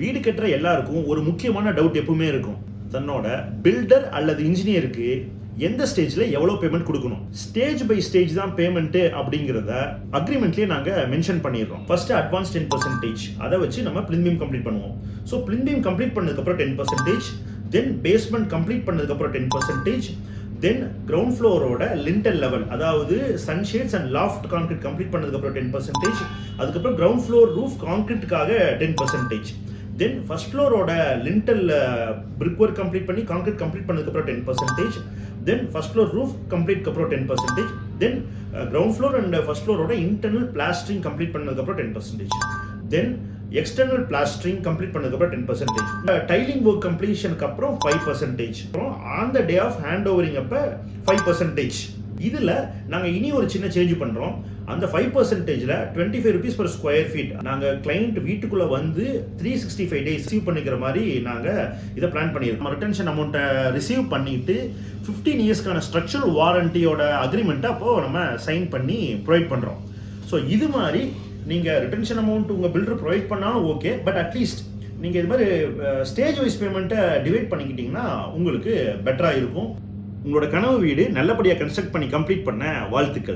வீடு கட்டுற எல்லாருக்கும் ஒரு முக்கியமான டவுட் எப்பவுமே இருக்கும். தன்னோட பில்டர் அல்லது இன்ஜினியருக்கு எந்த ஸ்டேஜ்ல எவ்வளவு பேமெண்ட் கொடுக்கணும்? ஸ்டேஜ் பை ஸ்டேஜ் தான் பேமெண்ட் அப்படிங்கிறத அக்ரிமெண்ட்லயே நாங்க மென்ஷன் பண்ணிடுறோம். ஃபர்ஸ்ட் அட்வான்ஸ் டென் பர்சன்டேஜ் அதை வச்சு நம்ம பிளிம்பீம் கம்ப்ளீட் பண்ணுவோம். ஸோ பிளிம்பீம் கம்ப்ளீட் பண்ணதுக்கு அப்புறம் ten percentage then basement complete பண்ணதுக்கு அப்புறம் டென் பர்சன்டேஜ் தென் கிரவுண்ட் ஃப்ளோரோட லிண்டல் லெவல் அதாவது sunshades and loft concrete complete பண்ணதுக்கு அப்புறம் டென் பர்சன்டேஜ் அதுக்கப்புறம் கிரவுண்ட் ஃப்ளோர் ரூஃப் கான்கிரீட்டுக்காக டென் பர்சன்டேஜ் தென் ஃபர்ஸ்ட் ஃப்ளோரோட லிண்டல் பிரிக் ஒர்க் கம்ப்ளீட் பண்ணி கான்கிரீட் கம்ப்ளீட் பண்ணதுக்கப்புறம் ten percentage then first floor roof complete அப்புறம் ten percentage then ground floor and first ஃப்ளோரோட internal plastering complete பண்ணதுக்கப்புறம் ten percentage then external plastering complete பண்ணதுக்கப்புறம் ten percentage tiling work கம்ப்ளீஷனுக்கு அப்புறம் five percentage அப்புறம் on the day of hand overing அப்போ five percentage இதில் நாங்கள் இனி ஒரு சின்ன சேஞ்ச் பண்ணுறோம் அந்த ஃபைவ் பர்சன்டேஜில் twenty five rupees per square feet நாங்கள் கிளைண்ட் வீட்டுக்குள்ளே வந்து three sixty five days receive பண்ணிக்கிற மாதிரி நாங்கள் இதை பிளான் பண்ணியிருக்கோம். ரிட்டன்ஷன் அமௌண்ட்டை ரிசீவ் பண்ணிட்டு ஃபிஃப்டீன் இயர்ஸ்க்கான ஸ்ட்ரக்சரல் வாரண்டியோட அக்ரிமெண்ட்டை அப்போது நம்ம சைன் பண்ணி ப்ரொவைட் பண்ணுறோம் ஸோ இது மாதிரி நீங்கள் ரிட்டன்ஷன் அமௌண்ட் உங்கள் பில்டர் ப்ரொவைட் பண்ணாலும் ஓகே பட் அட்லீஸ்ட் நீங்கள் இது மாதிரி ஸ்டேஜ் வைஸ் பேமெண்ட்டை டிவைட் பண்ணிக்கிட்டிங்கன்னா உங்களுக்கு பெட்டராக இருக்கும். உங்களோட கனவு வீடு நல்லபடியாக கன்ஸ்ட்ரக்ட் பண்ணி கம்ப்ளீட் பண்ண வாழ்த்துக்கள்.